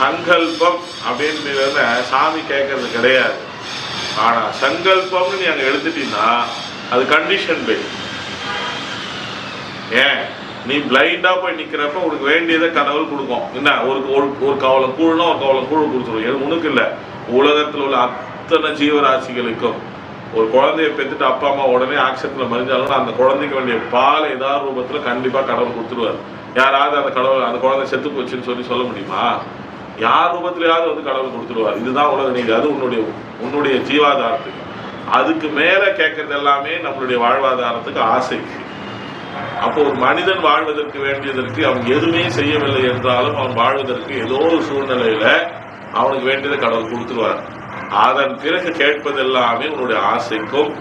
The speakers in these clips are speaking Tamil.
சங்கல்பம் அப்படின்றத சாமி கேட்கறது கிடையாது. ஆனால் சங்கல்பம்னு நீ அங்கே எடுத்துட்டீங்கன்னா அது கண்டிஷன் பேஸ் ஏன்? நீ பிளைண்டாக போய் நிற்கிறப்ப உனக்கு வேண்டியதை கடவுள் கொடுக்கும். என்ன? ஒரு ஒரு ஒரு கவலம் கூழ்னா ஒரு கவலை கூழ் கொடுத்துரும். எது? உனக்கு இல்லை. உலகத்தில் உள்ள அத்தனை ஜீவராசிகளுக்கும் ஒரு குழந்தைய பெற்றுட்டு அப்பா அம்மா உடனே ஆக்சிடென்ட்ல மறிஞ்சாலும் அந்த குழந்தைக்கு வேண்டிய பால் ஏதாவது ரூபத்தில் கண்டிப்பாக கடவுள் கொடுத்துருவார். யாராவது அந்த கடவுள் அந்த குழந்தை செத்து போச்சுன்னு சொல்லி சொல்ல முடியுமா? யார் ரூபத்திலேயாவது வந்து கடவுள் கொடுத்துருவார். இதுதான் உலக நீதி. அது உன்னுடைய உன்னுடைய ஜீவாதாரத்துக்கு. அதுக்கு மேலே கேட்கறது எல்லாமே நம்மளுடைய வாழ்வாதாரத்துக்கு ஆசைக்கு அப்போ ஒரு மனிதன் வாழ்வதற்கு வேண்டியதற்கு அவன் எதுவுமே செய்யவில்லை என்றாலும் அவன் வாழ்வதற்கு ஏதோ ஒரு சூழ்நிலையில அவனுக்கு வேண்டியதை கடவுள் கொடுத்துருவார். அதன் பிறகு கேட்பதெல்லாமே உன்னுடைய ஆசைக்கும்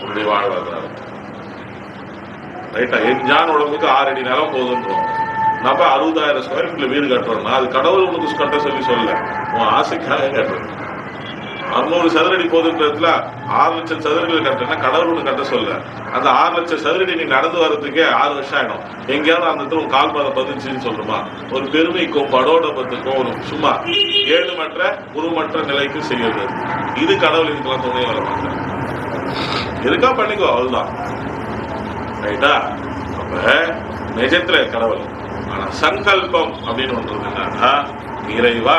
உன்னுடைய வாழ்வாதாரத்துக்கும். ரைட்டா எஞ்சான் உடம்புக்கு ஆறு அடி நிலம் போதுன்றோம். நம்ம அறுபதாயிரம் ஸ்கொயர் ஃபீட்ல வீடு கட்டுறோம்னா அது கடவுள் உனக்கு கட்ட சொல்லி சொல்லல. உன் ஆசைக்காக கட்டுறது அறுநூறு சதுரடி போதுன்றதுல ஆறு லட்சம் சதுரடியில் கட்டுறேன்னா கடவுள் ஒன்று கட்ட சொல்ல. அந்த ஆறு லட்சம் சதுரடி நீ நடந்து வர்றதுக்கே ஆறு வருஷம் ஆயிடும். எங்கேயாவது அந்த இடத்துல உன் கால் பாதை பதிச்சுன்னு சொல்லுமா. ஒரு பெருமைக்கும் படோடபத்துக்கும் ஒரு சும்மா ஏழுமற்ற உருமற்ற நிலைக்கு செய்யறது. இது கடவுள் இதுக்கெல்லாம் துணை வர மாட்டேன். இருக்கா பண்ணிக்கோ அவ்வளவுதான். ரைட்டா அப்ப நிஜத்துல கடவுள். சங்கல்பம் அப்படின்னு ஒன்று என்னன்னா இறைவா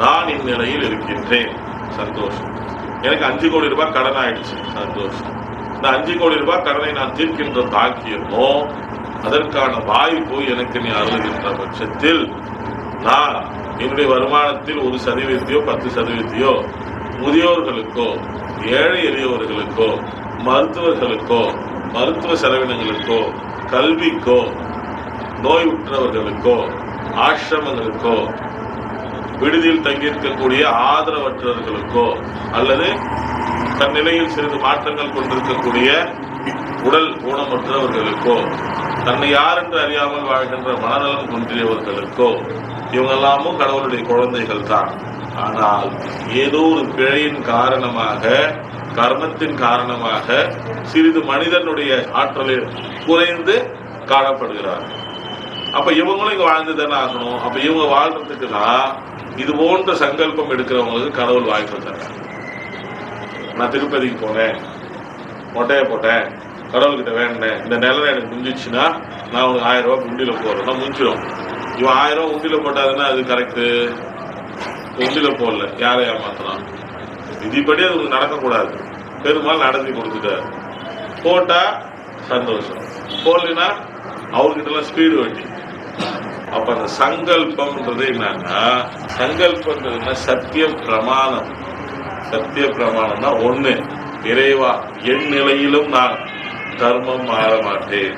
நான் இந்நிலையில் இருக்கின்றேன். சந்தோஷம். எனக்கு அஞ்சு கோடி ரூபாய் கடன் ஆயிடுச்சு சந்தோஷம். இந்த அஞ்சு கோடி ரூபாய் கடனை நான் தீர்க்கின்ற தாக்கியமோ அதற்கான வாய்ப்பு எனக்கு நீ அருளுகின்ற பட்சத்தில் நான் என்னுடைய வருமானத்தில் ஒரு சதவீதத்தையோ பத்து சதவீதத்தையோ முதியோர்களுக்கோ ஏழை எளியவர்களுக்கோ மருத்துவர்களுக்கோ மருத்துவ செலவினங்களுக்கோ கல்விக்கோ நோய் உற்றவர்களுக்கோ ஆசிரமங்களுக்கோ விடுதியில் தங்கியிருக்கக்கூடிய ஆதரவற்றவர்களுக்கோ அல்லது தன் நிலையில் சிறிது மாற்றங்கள் கொண்டிருக்கக்கூடிய உடல் ஊனமற்றவர்களுக்கோ தன்னை யார் என்று அறியாமல் வாழ்கின்ற மனநலம் குன்றியவர்களுக்கோ இவங்கெல்லாமும் கடவுளுடைய குழந்தைகள் தான். ஆனால் ஏதோ ஒரு பிழையின் காரணமாக கர்மத்தின் காரணமாக சிறிது மனிதனுடைய ஆற்றலில் குறைந்து காணப்படுகிறார்கள். அப்ப இவங்களும் இங்க வாழ்ந்து தானே ஆகணும். அப்ப இவங்க வாழ்றதுக்கு தான் இது போன்ற சங்கல்பம் எடுக்கிறவங்களுக்கு கடவுள் வாய்ப்பு தர்றாங்க நான் திருப்பதிக்கு போனேன். மொட்டையை போட்டேன். கடவுள்கிட்ட வேண்டினேன். இந்த நிலம் எனக்கு முடிஞ்சிச்சுன்னா நான் உனக்கு ஆயிரம் ரூபாய் உண்டியில போடுறேன்னா முடிஞ்சிடும். இவன் ஆயிரம் ரூபாய் உண்டியில போட்டாதுன்னா அது கரெக்டு உண்டியில போடல. யாரை ஏமாத்தலாம்? விதிப்படி அது உங்களுக்கு நடக்கக்கூடாது. பெருமாள் நடத்தி கொடுத்துட்டாரு. போட்டா சந்தோஷம். போடலைன்னா அவர்கிட்ட எல்லாம் ஸ்பீடு வண்டி. அப்ப அந்த சங்கல்பம்ன்றது என்னன்னா சங்கல்பன்றதுன்னா சத்திய பிரமாணம். சத்திய பிரமாணம்னா ஒண்ணு. இறைவா என் நிலையிலும் நான் தர்மம் மாற மாட்டேன்.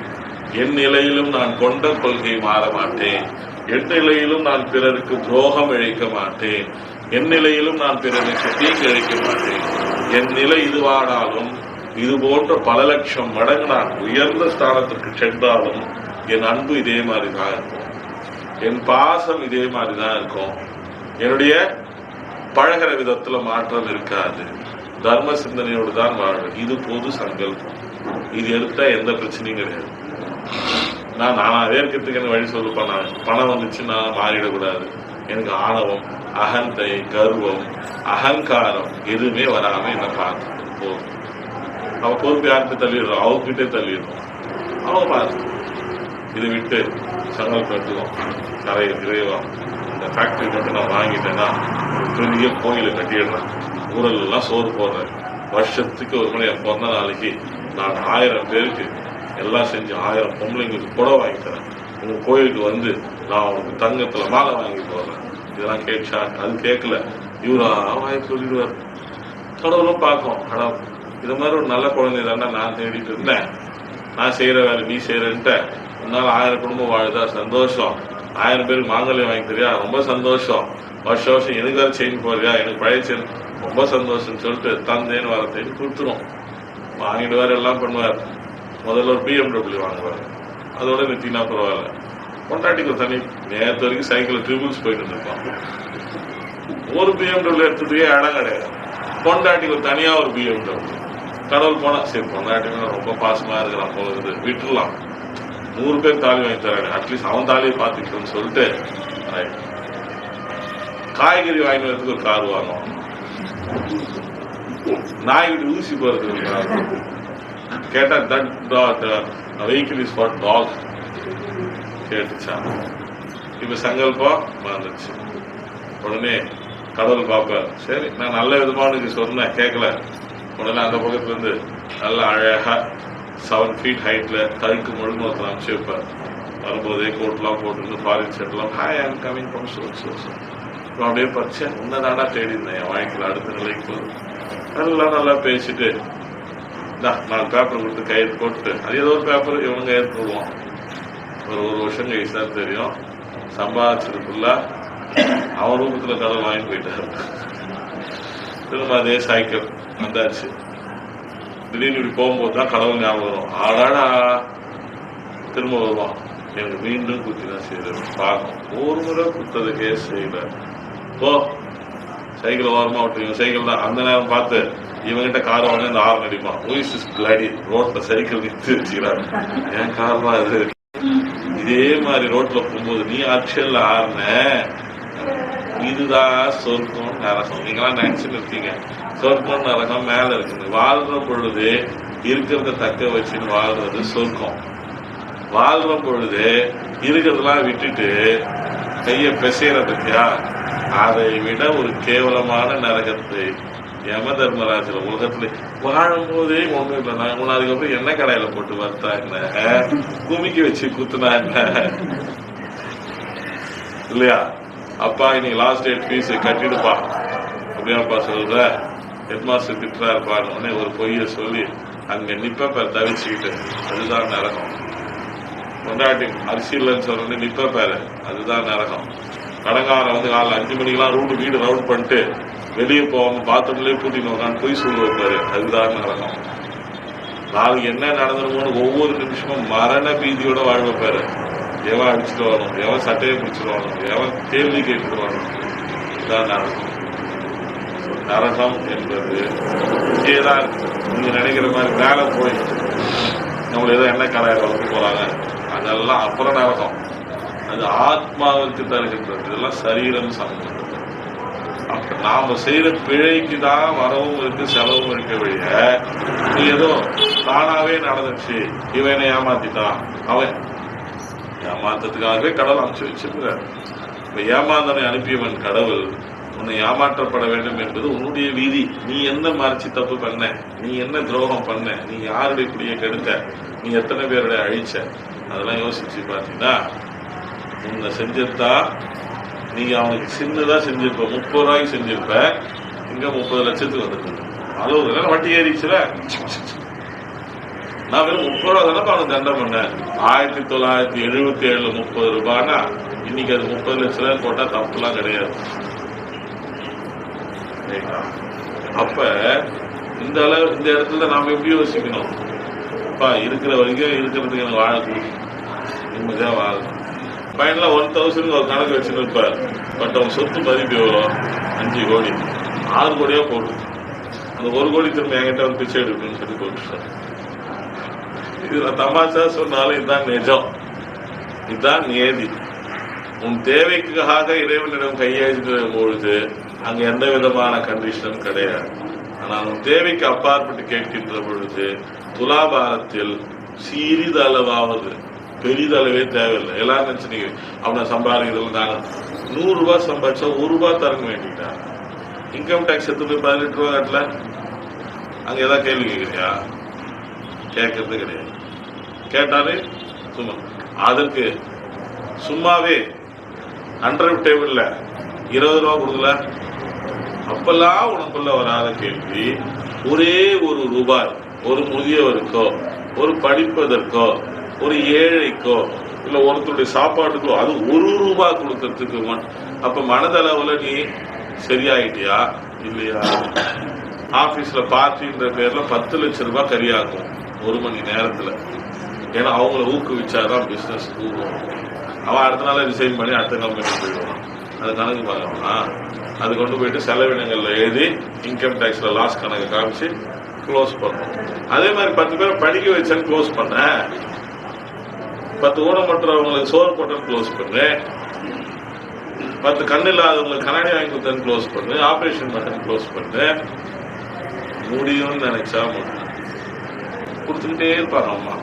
என் நிலையிலும் நான் கொண்ட கொள்கை மாற மாட்டேன். என் நிலையிலும் நான் பிறருக்கு துரோகம் இழைக்க மாட்டேன். என் நிலையிலும் நான் பிறருக்கு தீங்கு இழைக்க மாட்டேன். என் நிலை இதுவானாலும் இது போன்ற பல லட்சம் மடங்கு நான் உயர்ந்த ஸ்தானத்திற்கு சென்றாலும் என் அன்பு இதே மாதிரி தான் இருக்கும். என் பாசம் இதே மாதிரி தான் இருக்கும். என்னுடைய பழகிற விதத்துல மாற்றம் இருக்காது. தர்ம சிந்தனையோடு தான் வாழ்வேன் இது பொது சங்கல்பம். இது எடுத்தா எந்த பிரச்சனையும் கிடையாது. நான் நானாவே இருக்கிறதுக்கு வழி சொல்லுப்பேன் நான் பணம் வந்துச்சுன்னா மாறிடக்கூடாது. எனக்கு ஆணவம் அகந்தை கர்வம் அகங்காரம் எதுவுமே வராம என்ன பார்த்து போதும் அவன் பொறுப்பு யார்கிட்ட தள்ளிடுறோம் அவங்ககிட்டே தள்ளிடுறோம் அவன் பார்த்து இதை விட்டு சங்கல்பம் கட்டுவோம் நிறைய இறைவா இந்த ஃபேக்டரி மட்டும் நான் வாங்கிட்டேன்னா ஒரு பெரிய கோயிலை கட்டிடுறேன். ஊரெல்லாம் சோறு போடுறேன். வருஷத்துக்கு ஒரு மணி பிறந்த நாளைக்கு நான் ஆயிரம் பேருக்கு எல்லாம் செஞ்சு ஆயிரம் பொம்பளைங்களுக்கு கூட வாங்கி தரேன். கோயிலுக்கு வந்து நான் உனக்கு தங்கத்தில் மாலை வாங்கி போடுறேன் இதெல்லாம் கேட்சா? அது கேட்கல. இவரா? வாங்கி சொல்லிடுவார் கடவுளும் பார்க்கும். கடவுள் இது மாதிரி ஒரு நல்ல குழந்தை தானே நான் தேடிட்டு இருந்தேன். நான் செய்கிற வேலை நீ செய்கிறேன்ட்ட இருந்தாலும் ஆயிரம் குடும்பம் வாழுதா சந்தோஷம். ஆயிரம் பேருக்கு மாங்கல்யம் வாங்கி தரியா? ரொம்ப சந்தோஷம். வருஷம் வருஷம் எனக்கு வேற செயின் போறியா? எனக்கு பழைய செயின் ரொம்ப சந்தோஷம்னு சொல்லிட்டு தந்தேன்னு வர தேடி கொடுத்துரும். வாங்கிடுவார் எல்லாம் பண்ணுவார். முதல்ல ஒரு பிஎம்டபிள்யூ வாங்குவார். அதோட நிறுத்தினா பரவாயில்ல. கொண்டாட்டிக்கு ஒரு தனி நேற்று வரைக்கும் சைக்கிள் ட்ரிபிள்ஸ் போயிட்டு இருந்திருப்பான் ஒரு பிஎம்டபிள்யூ எடுத்துட்டே இடம் கிடையாது. பொண்டாட்டிக்கு ஒரு ஒரு பிஎம்டபிள்யூ கடவுள் போனால் சரி பொண்டாட்டினா ரொம்ப பாசமாக இருக்கிறான் போகுது விட்டுடலாம். நூறு பேர் தாலி வாங்கி தராங்க அட்லீஸ்ட் அவன் தாலியை பார்த்துக்கணும்னு சொல்லிட்டு காய்கறி வாங்கி வரதுக்கு ஒரு கார் வாங்கும் நாய்கிட்ட ஊசி போறதுக்கு ஒரு கார் கேட்டா that vehicle is for dog கேட்டுச்சான் இப்ப சங்கல்பம் வந்துச்சு உடனே கடவுள் பார்ப்பார். சரி நான் நல்ல விதமா சொன்னேன் கேட்கல உடனே அந்த பக்கத்துல இருந்து நல்ல அழகா செவன் ஃபீட் ஹைட்டில் கழுக்கு முழுங்க ஒருத்தர் அனுப்பிச்சு வைப்பார். வரும்போதே கோட்லாம் போட்டு foreign செட்லாம் hi I'm coming from so so so அப்படியே படித்தேன் உன்னதாடா தேடி இருந்தேன் என் வாழ்க்கையில் அடுத்த நிலைக்கு நல்லா நல்லா பேசிட்டு நான் நாலு பேப்பர் கொடுத்து கையெழுத்து போட்டு அது ஏதோ ஒரு பேப்பர் இவனுங்க கையெழுத்து போடுவான். ஒரு ஒரு வருஷம் கழிச்சு தான் தெரியும். சம்பாதிச்சது ஃபுல்லா அவன் ரூபத்தில் கடன் வாங்கி போயிட்டார். திரும்ப அதே சைக்கிள் வந்தாச்சு. திடீர்னு இப்படி போகும்போது தான் கடவுள் ஞாபகம் வரும். ஆடாடா திரும்ப வருவான். எனக்கு மீண்டும் குத்தி தான் செய்யறது பார்க்கும் ஒரு முறை குத்ததுக்கே செய்யல. போ. சைக்கிள் ஓரமா விட்டுருங்க. சைக்கிள் தான். அந்த நேரம் பார்த்து இவங்கிட்ட கார் வாங்க இந்த ஆறு அடிப்பான் ஊஸ் இஸ் பிளாடி ரோட்ல சைக்கிள் நிறுத்தி வச்சுக்கிறாரு. என் கார் தான் இது இதே மாதிரி ரோட்ல போகும்போது நீ அக்ஷல்ல ஆறுன. இதுதான் சொர்க்கம் நேரம் நீங்களாம் நினைச்சுட்டு இருக்கீங்க சொர்க்கம் நரகம் மேல இருக்குது. வாழ்ற பொழுது இருக்கிறத தக்க வச்சுன்னு வாழ்றது சொர்க்கம். வாழ்ற பொழுது இருக்கிறதெல்லாம் விட்டுட்டு கைய பிசைற பத்தியா? அதை விட ஒரு கேவலமான நரகத்தை யம தர்மராஜர் உலகத்துல வாழும் போதே ஒண்ணும் இல்லை. நான் அதுக்கப்புறம் என்ன கடையில போட்டு வந்தா என்ன குமிக்கி வச்சு குத்துனா என்ன இல்லையா? அப்பா இன்னைக்கு லாஸ்ட் டேட் ஃபீஸ் கட்டிடுப்பா. அப்படியாப்பா சொல்ற? ஹெட்மாஸ்டர் திட்டுறா உடனே ஒரு பொய்யை சொல்லி அங்கே நிப்ப தவிச்சுக்கிட்டு அதுதான் நரகம். கொண்டாட்டி அரிசி இல்லைன்னு சொல்றது நிப்ப அதுதான் நரகம். கடங்காரன் வந்து காலைல அஞ்சு மணிக்கெல்லாம் ரூடு வீடு ரவுண்ட் பண்ணிட்டு வெளியே போவாங்க பாத்ரூம்லேயே பூட்டின்னு உட்காந்து பொய் சொல்ல வைப்பாரு அதுதான் நரகம். நாளைக்கு என்ன நடந்துருமோன்னு ஒவ்வொரு நிமிஷமும் மரண பீதியோட வாழ வைப்பாரு எவன் அடிச்சுட்டு வரணும்? எவன் சட்டையை பிடிச்சிட்டு வரணும்? எவன் கேள்வி கேட்டுட்டு வரணும்? இதுதான் நடக்கும் நரகம் என்பது இங்கேதான் நீங்கள் நீங்க நினைக்கிற மாதிரி மேலே போய் நம்மள ஏதோ என்ன கடையை வளர்த்து போறாங்க. அதெல்லாம் அப்புறம் நரகம். அது ஆத்மாவிற்கு தருகின்றது. இதெல்லாம் சரீரம் சம்பந்தம் அப்ப நாம செய்யற பிழைக்கு தான் வரவும் இருக்கு செலவும் இருக்க வழிய நீ ஏதோ தானாவே நடந்துச்சு இவனை ஏமாத்திட்டான். அவன் ஏமாத்தத்துக்காகவே கடவுள் அனுப்பிச்சு வச்சிருக்கிறார். இப்ப ஏமாந்தனை அனுப்பியவன் கடவுள் உன்னை ஏமாற்றப்பட வேண்டும் என்பது உன்னுடைய வீதி. நீ என்ன மறைச்சு தப்பு பண்ண? நீ என்ன துரோகம் பண்ண? நீ யாருடைய குடியை கெடுத்த? நீ எத்தனை பேருடைய அழிச்ச? அதெல்லாம் யோசிச்சு பார்த்தீங்கன்னா உன்னை செஞ்சிருந்தா நீங்க அவனுக்கு சின்னதா செஞ்சிருப்ப. முப்பது ரூபாய்க்கு செஞ்சிருப்ப. இங்க முப்பது லட்சத்துக்கு வந்துருக்கு அளவு வட்டி ஏறிச்சுல நான் வெறும் முப்பது ரூபா தானே அவனுக்கு தண்டை பண்ணேன். ஆயிரத்தி தொள்ளாயிரத்தி எழுபத்தி ஏழுல முப்பது ரூபாய்னா இன்னைக்கு அது முப்பது லட்சம் ரூபாய் போட்டா தப்புலாம் கிடையாது. சரிங்களா? அப்ப இந்த அளவு இந்த இடத்துல நாம எப்படி யோசிக்கணும்? அப்பா இருக்கிற வரைக்கும் இருக்கிறதுக்கு எனக்கு வாழக்கூடிய கொடு. நிம்மதியா வாழணும். ஃபைனலா ஒன் தௌசண்ட் ஒரு கணக்கு வச்சுன்னு இருப்பார். பட் அவன் சொத்து மதிப்பு எவ்வளோ? அஞ்சு கோடி. ஆறு கோடியா போட்டு. அந்த ஒரு கோடி திரும்ப என்கிட்ட வந்து பிச்சை எடுக்கணும்னு சொல்லி போட்டுட்டார் நான் தமாஷா சொன்னாலும் இதுதான் நிஜம். இதுதான் நியதி. உன் தேவைக்காக இறைவனிடம் கையெழுத்து பொழுது அங்க எந்த விதமான கண்டிஷனும் கிடையாது. ஆனால் தேவைக்கு அப்பாற்பட்டு கேட்கின்ற பொழுது துலாபாரத்தில் சிறிதளவாவது பெரிதளவே தேவையில்லை. எல்லாரும் நினைச்சுனீங்க அவனை சம்பாதிக்கிறதுல நாங்க நூறு ரூபாய் சம்பாதிச்சா ஒரு ரூபாய் தரங்க வேண்டிட்டான் இன்கம் டேக்ஸ் எடுத்து போய் பதினெட்டு ரூபா கட்டல? அங்க ஏதாவது கேள்வி கேட்குறியா? கேட்கறது கிடையாது. கேட்டாலே சும்மா. அதற்கு சும்மாவே அண்டர் டேபிள்ல இருபது ரூபா கொடுக்கல அப்பெல்லாம் உனக்குள்ள வராத கேள்வி ஒரே ஒரு ரூபாய் ஒரு முதியவருக்கோ ஒரு படிப்பதற்கோ ஒரு ஏழைக்கோ இல்ல ஒருத்தருடைய சாப்பாட்டுக்கோ அது ஒரு ரூபாய் கொடுக்கறதுக்கு ம- அப்ப மனதளவுல நீ சரியாயிட்டியா இல்லையா? ஆபீஸ்ல பார்ட்டின்ற பேர்ல பத்து லட்சம் ரூபாய் கரியாகும் ஒரு மணி நேரத்துல. ஏன்னா அவங்கள ஊக்குவிச்சாதான் பிசினஸ் கூடும் அவன் அடுத்த நாள் ரிசைன் பண்ணி அடுத்த கம்பெனி போயிடுவான். அது கணக்கு பார்க்கணும்னா அது கொண்டு போயிட்டு செலவினங்களில் எழுதி இன்கம் டேக்ஸில் லாஸ் கணக்கு காமிச்சு க்ளோஸ் பண்ணணும். அதே மாதிரி பத்து பேரை படிக்க வச்சேன்னு க்ளோஸ் பண்ணேன் பத்து ஊனமற்றவங்களுக்கு சோறு போட்டேன்னு க்ளோஸ் பண்ணேன் பத்து கண் இல்லாதவங்களுக்கு கண்ணாடி வாங்கி கொடுத்தேன்னு க்ளோஸ் பண்ணு. ஆப்ரேஷன் பண்ணேன்னு க்ளோஸ் பண்ணு. முடியும்னு நினைச்சா முடியும் கொடுத்துக்கிட்டே இருப்பாங்க அம்மா.